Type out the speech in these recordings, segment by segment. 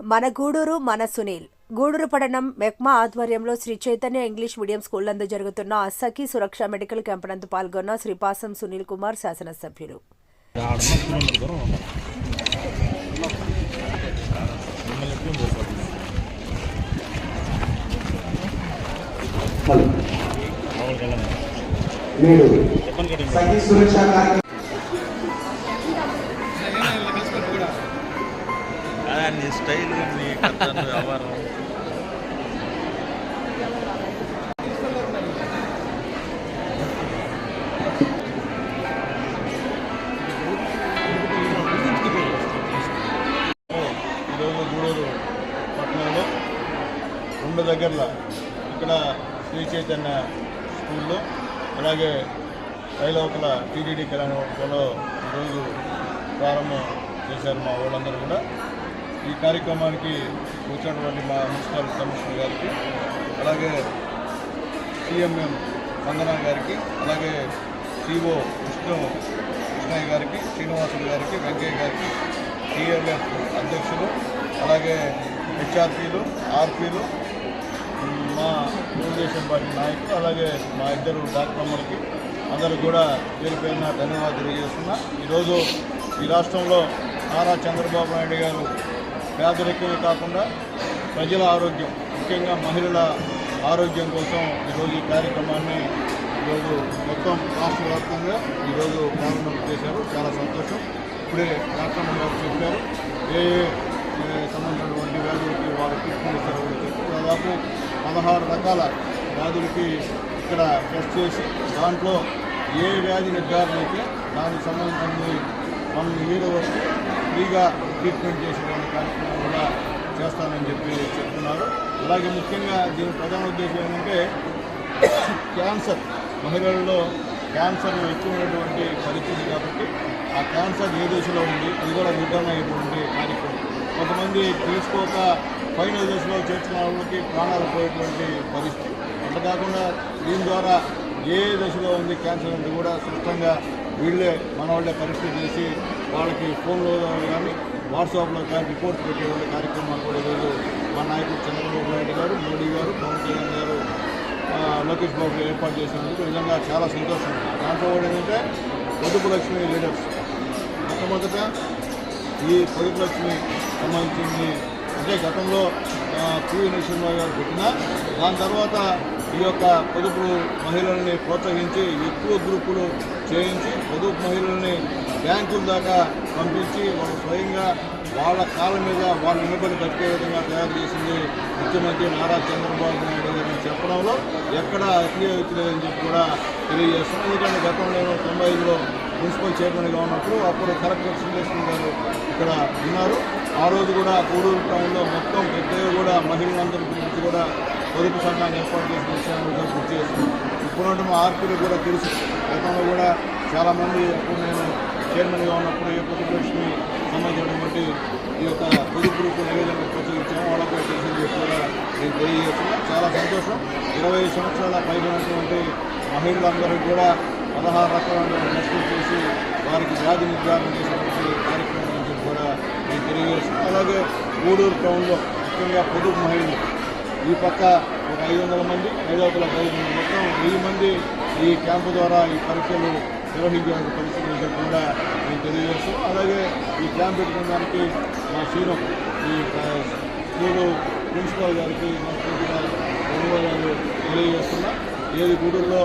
మన గూడూరు మన సునీల్. గూడూరు పట్టణం మెక్మా ఆధ్వర్యంలో Sri Chaitanya English medium school నందు జరుగుతున్న సఖీ సురక్ష మెడికల్ క్యాంప్ నందు పాల్గొన్న శ్రీపాసం సునీల్ కుమార్ శాసనసభ్యులు. నేడు సఖీ సురక్ష కార్యక్రమం నీ స్టైల్ నీ వ్యవహారం. ఈరోజు గూడూరు పట్టణంలో రెండు దగ్గరలో ఇక్కడ శ్రీ చైతన్య స్కూల్లో అలాగే పైలోపల టీడీడీ కళ్యాణ ఈరోజు ప్రారంభం చేశారు మా వాళ్ళందరూ కూడా. ఈ కార్యక్రమానికి వచ్చినటువంటి మా మున్సిపల్ కమిషనర్ గారికి అలాగే సిఎంఎం వందనా గారికి అలాగే సిఓ విష్ణు కృష్ణయ్య గారికి శ్రీనివాసులు గారికి వెంకయ్య గారికి టీఎల్ఎఫ్ అధ్యక్షులు అలాగే హెచ్ఆర్పీలు ఆర్పీలు మా తెలుగుదేశం పార్టీ నాయకులు అలాగే మా ఇద్దరు డాక్టర్లకి అందరూ కూడా పేరు పేరున ధన్యవాదాలు తెలియజేస్తున్నా. ఈరోజు ఈ రాష్ట్రంలో నారా చంద్రబాబు నాయుడు గారు పేదరికమే కాకుండా ప్రజల ఆరోగ్యం ముఖ్యంగా మహిళల ఆరోగ్యం కోసం ఈరోజు ఈ కార్యక్రమాన్ని ఈరోజు మొత్తం రాష్ట్ర వ్యాప్తంగా ఈరోజు ప్రారంభం చేశారు. చాలా సంతోషం. ఇప్పుడే డాక్టర్ గారు చెప్పారు ఏ సంబంధించినటువంటి వ్యాధులకి వారు ట్రీట్మెంట్ ఇస్తారో చెప్పి దాదాపు పదహారు రకాల వ్యాధులకి ఇక్కడ టెస్ట్ చేసి దాంట్లో ఏ వ్యాధి నిర్ధారణ అయితే దానికి సంబంధించి వన్ ఇయర్ వరకు ఫ్రీగా ట్రీట్మెంట్ చేసేటువంటి కార్యక్రమం కూడా చేస్తానని చెప్పి చెప్తున్నారు. అలాగే ముఖ్యంగా దీని ప్రధాన ఉద్దేశం ఏంటంటే క్యాన్సర్ మహిళల్లో క్యాన్సర్ ఎక్కువ ఉన్నటువంటి పరిస్థితి కాబట్టి ఆ క్యాన్సర్ ఏ దశలో ఉంది అది కూడా నిర్ధారణ అయ్యేటువంటి కార్యక్రమం. కొంతమంది తెలుసుకోక ఫైనల్ దశలో చేర్చిన వాళ్ళకి ప్రాణాలు పోయేటువంటి పరిస్థితి. అట్లా కాకుండా దీని ద్వారా ఏ దశలో ఉంది క్యాన్సర్ అంటే కూడా స్పష్టంగా వీళ్ళే మన వాళ్ళే పరిస్థితి చేసి వాళ్ళకి ఫోన్లో కానీ వాట్సాప్లో కానీ రిపోర్ట్ పెట్టే కార్యక్రమాలు కూడా ఈరోజు మా నాయకుడు చంద్రబాబు నాయుడు గారు మోడీ గారు పవన్ కళ్యాణ్ గారు లోకేష్ బాబు ఏర్పాటు చేసినందుకు నిజంగా చాలా సంతోషం. దాంట్లో కూడా ఏంటంటే పొదుపు లక్ష్మి లీడర్స్. మొట్టమొదట ఈ పొదుపు లక్ష్మి సంబంధించింది అంటే గతంలో పివి నరసింహరావు గారు పెట్టిన దాని తర్వాత ఈ యొక్క పొదుపు మహిళల్ని ప్రోత్సహించి ఎక్కువ గ్రూపులు చేయించి పొదుపు మహిళల్ని బ్యాంకుల దాకా పంపించి వాళ్ళు స్వయంగా వాళ్ళ కాళ్ళ మీద వాళ్ళు నిలబడి బతికే విధంగా తయారు చేసింది ముఖ్యమంత్రి నారా చంద్రబాబు నాయుడు గారు చెప్పడంలో ఎక్కడ అతిథి లేదని చెప్పి కూడా తెలియజేస్తున్నాం. ఎందుకంటే గతంలో తొంభై ఐదులో మున్సిపల్ చైర్మన్గా ఉన్నప్పుడు అప్పుడు కలెక్టర్ శ్రీలక్ష్మి గారు ఇక్కడ ఉన్నారు. ఆ రోజు కూడా గూడూరు టౌన్లో మొత్తం పెద్దగా కూడా మహిళలందరి గురించి కూడా పొదుపు సంఘాన్ని ఏర్పాటు చేసిన విషయాన్ని కూడా గుర్తు చేస్తున్నాం. ఇప్పుడున్న ఆర్పీలు కూడా తెలుసు. గతంలో కూడా చాలామంది అప్పుడు నేను చైర్మన్గా ఉన్నప్పుడు ఈ పొదుపు లక్ష్మి సంబంధించినటువంటి ఈ యొక్క పొదుపు గ్రూపు ఏ విధంగా ప్రోత్సహించామో వాళ్ళకు కూడా తెలిసింది కూడా నేను తెలియజేస్తున్నా. చాలా సంతోషం. ఇరవై సంవత్సరాల పైబడినటువంటి మహిళలందరూ కూడా పదహారు రకాల నష్టం చేసి వారికి వ్యాధి నిర్ధారణ చేసినటువంటి కార్యక్రమం అని కూడా నేను తెలియజేస్తున్నాను అలాగే గూడూరు టౌన్లో ముఖ్యంగా పొదుపు మహిళలు. ఈ పక్క ఒక ఐదు వందల మంది ఐదవతల ఐదు మంది మొత్తం వెయ్యి మంది ఈ క్యాంపు ద్వారా ఈ పరీక్షలు నిర్వహించడానికి పరిస్థితి కూడా నేను తెలియజేస్తున్నాను అలాగే ఈ క్యాంప్ పెట్టుకోవడానికి దానికి మా శ్రీరం ఈ స్కూలు ప్రిన్సిపాల్ గారికి మనస్ఫూర్తిగా ధన్యవాదాలు తెలియజేస్తున్నా. ఏది గూడూరులో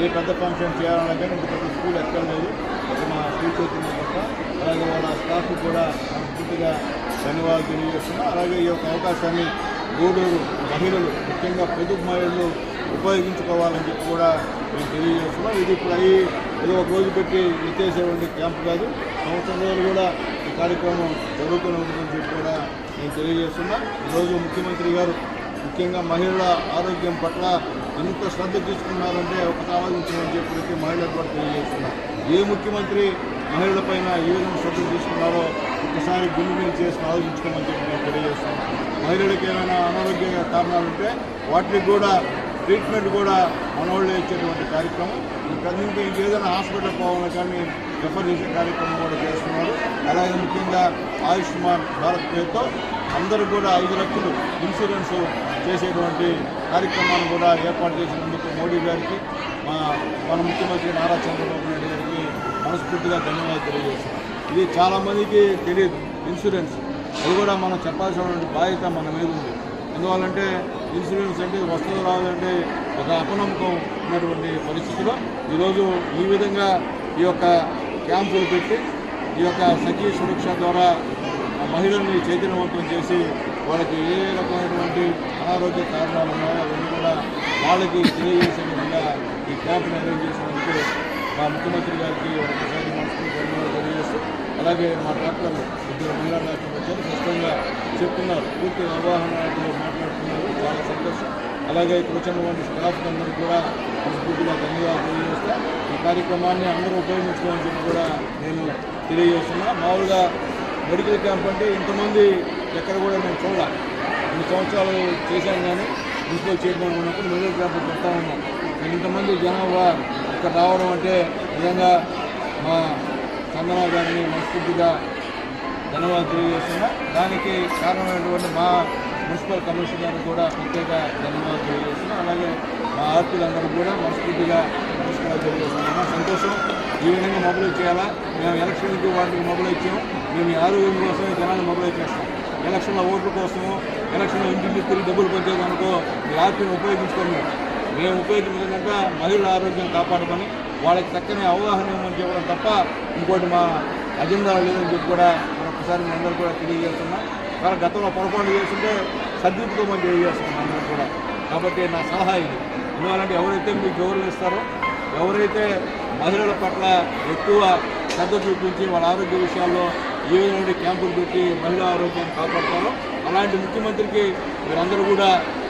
ఏ పెద్ద ఫంక్షన్ చేయాలన్నా కానీ ఇంత పెద్ద స్కూల్ ఎక్కడ లేదు. అది మా టీచర్ తప్ప అలాగే వాళ్ళ స్టాఫ్ కూడా మనస్ఫూర్తిగా ధన్యవాదాలు తెలియజేస్తున్నా. అలాగే ఈ యొక్క అవకాశాన్ని గూడూరు మహిళలు ముఖ్యంగా పొదుపు మహిళలు ఉపయోగించుకోవాలని చెప్పి కూడా మేము తెలియజేస్తున్నాం. ఇది ఇప్పుడు అయ్యి ఏదో ఒక రోజు పెట్టి ఎత్తేసేటువంటి క్యాంప్ కాదు. సంవత్సరం రోజులు కూడా ఈ కార్యక్రమం జరుగుతూనే ఉంటుందని చెప్పి కూడా నేను తెలియజేస్తున్నా. ఈరోజు ముఖ్యమంత్రి గారు ముఖ్యంగా మహిళల ఆరోగ్యం పట్ల ఎంత శ్రద్ధ తీసుకున్నారంటే ఒక ఆలోచించమని చెప్పి మహిళలకు కూడా తెలియజేస్తున్నా. ఏ ముఖ్యమంత్రి మహిళలపైన ఏ విధంగా శ్రద్ధ తీసుకున్నారో ఒకసారి గుండె మీద చేసి ఆలోచించుకోమని చెప్పి నేను తెలియజేస్తున్నాను మహిళలకు ఏమైనా అనారోగ్య కారణాలు ఉంటే వాటికి కూడా ట్రీట్మెంట్ కూడా మనవాళ్ళే ఇచ్చేటువంటి కార్యక్రమం. ఇంకా నుంచి ఏదైనా హాస్పిటల్ పోవాలని కానీ రిఫర్ చేసే కార్యక్రమం కూడా చేస్తున్నారు. అలాగే ముఖ్యంగా ఆయుష్మాన్ భారత్ పేరుతో అందరూ కూడా ఐదు లక్షలు ఇన్సూరెన్స్ చేసేటువంటి కార్యక్రమాన్ని కూడా ఏర్పాటు చేసినందుకు మోడీ గారికి మా మన ముఖ్యమంత్రి నారా చంద్రబాబు నాయుడు గారికి మనస్ఫూర్తిగా ధన్యవాదాలు తెలియజేస్తున్నాం. ఇది చాలామందికి తెలియదు ఇన్సూరెన్స్. అది కూడా మనం చెప్పాల్సినటువంటి బాధ్యత మన మీద ఉంది. ఎందువల్లంటే ఇన్సూరెన్స్ అంటే వస్తువులు రావాలంటే ఒక అపనమ్మకం ఉన్నటువంటి పరిస్థితిలో ఈరోజు ఈ విధంగా ఈ యొక్క క్యాంపులు పెట్టి ఈ యొక్క సఖీ సురక్ష ద్వారా ఆ మహిళల్ని చైతన్యవంతం చేసి వాళ్ళకి ఏ రకమైనటువంటి అనారోగ్య కారణాలు ఉన్నాయో అవన్నీ కూడా వాళ్ళకి తెలియజేసే విధంగా ఈ క్యాంపును అరేంజ్ చేసినందుకు మా ముఖ్యమంత్రి గారికి ఒకసారి మనస్ఫూర్తి ధన్యవాదాలు తెలియజేస్తూ అలాగే మా డాక్టర్లు ఇద్దరు మహిళా డాక్టర్లు వచ్చారు. స్పష్టంగా చెప్తున్నారు. పూర్తి అవగాహన మాట్లాడుతున్నారు. చాలా సంతోషం. అలాగే ఇక్కడ వచ్చినటువంటి స్టాఫ్ అందరూ కూడా మనస్ఫూర్తిగా ధన్యవాదాలు తెలియజేస్తా. ఈ కార్యక్రమాన్ని అందరూ ఉపయోగించుకోవాలని చెప్పి కూడా నేను తెలియజేస్తున్నా. మామూలుగా మెడికల్ క్యాంప్ అంటే ఇంతమంది ఎక్కడ కూడా నేను చూడాలి. కొన్ని సంవత్సరాలు చేశాను కానీ ఇంట్లో చేయడం ఉన్నప్పుడు మెడికల్ క్యాంప్ పెడతా ఉన్నాం. నేను ఇంతమంది జనాభా ఇక్కడ రావడం అంటే నిజంగా మా చందన గారిని మనస్ఫూర్తిగా ధన్యవాదాలు తెలియజేస్తున్నా. దానికి కారణమైనటువంటి మా మున్సిపల్ కమిషనర్ గారికి కూడా ప్రత్యేక ధన్యవాదాలు తెలియజేస్తున్నా. అలాగే మా ఆర్పీలందరూ కూడా మనస్ఫూర్తిగా నమస్కారాలు తెలియజేస్తున్నాను. సంతోషం. ఈ విధంగా మొబైల్ చేయాలా మేము ఎలక్షన్కి వాటికి మొబైల్ ఇచ్చాము. మేము ఆరోగ్యం కోసమే జనాలు మొబైల్ చేస్తాం ఎలక్షన్ల ఓట్ల కోసము ఎలక్షన్లో ఇంటింటి తిరిగి డబ్బులు పంచేదానికో ఈ ఆర్పీని ఉపయోగించుకోము. మేము ఉపయోగించకుండా మహిళల ఆరోగ్యం కాపాడమని వాళ్ళకి చక్కని అవగాహన ఇవ్వమని చెప్పడం తప్ప ఇంకోటి మా అజెండా లేదని చెప్పి కూడా మరొకసారి మీ అందరూ కూడా తెలియజేస్తున్నా. కానీ గతంలో పొరపాటు చేస్తుంటే సర్దిద్దుకోమని తెలియజేస్తున్నాం అందరూ కూడా. కాబట్టి నా సలహా ఇది. ఎందువల్లంటే ఎవరైతే మీకు గౌరవిస్తారో ఎవరైతే మహిళల పట్ల ఎక్కువ శ్రద్ధ చూపించి వాళ్ళ ఆరోగ్య విషయాల్లో ఏ విధమైన క్యాంపులు పెట్టి మహిళా ఆరోగ్యాన్ని కాపాడతారో అలాంటి ముఖ్యమంత్రికి మీరందరూ కూడా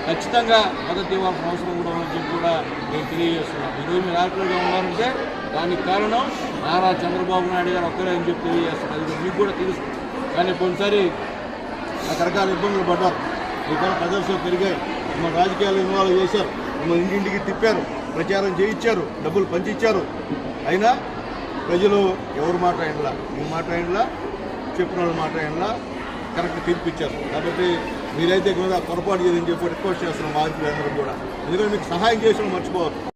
ఖచ్చితంగా మద్దతు ఇవ్వాల్సిన అవసరం కూడా ఉందని చెప్పి కూడా నేను తెలియజేస్తున్నాను. ఈరోజు మీరు యాక్టివ్గా ఉన్నారంటే దానికి కారణం నారా చంద్రబాబు నాయుడు గారు ఒక్కరే అని చెప్పి తెలియజేస్తున్నారు. అది మీకు కూడా తెలుసు. కానీ కొన్నిసారి రకరకాల ఇబ్బందులు పడ్డారు. ఇక్కడ ప్రదర్శనలు పెరిగాయి. మన రాజకీయాలు ఇన్వాల్వ్ చేశారు. మిమ్మల్ని ఇంటింటికి తిప్పారు. ప్రచారం చేయించారు. డబ్బులు పంచిచ్చారు. అయినా ప్రజలు ఎవరు మాట మీ మాట చెప్పిన వాళ్ళు మాట అయినలా కరెక్ట్ తీర్పు ఇచ్చారు. కాబట్టి మీరైతే కూడా పొరపాటు చేయదని చెప్పి రిక్వెస్ట్ చేస్తున్నాం మా అందరూ కూడా. ఎందుకంటే మీకు సహాయం చేసిన మర్చిపోవద్దు.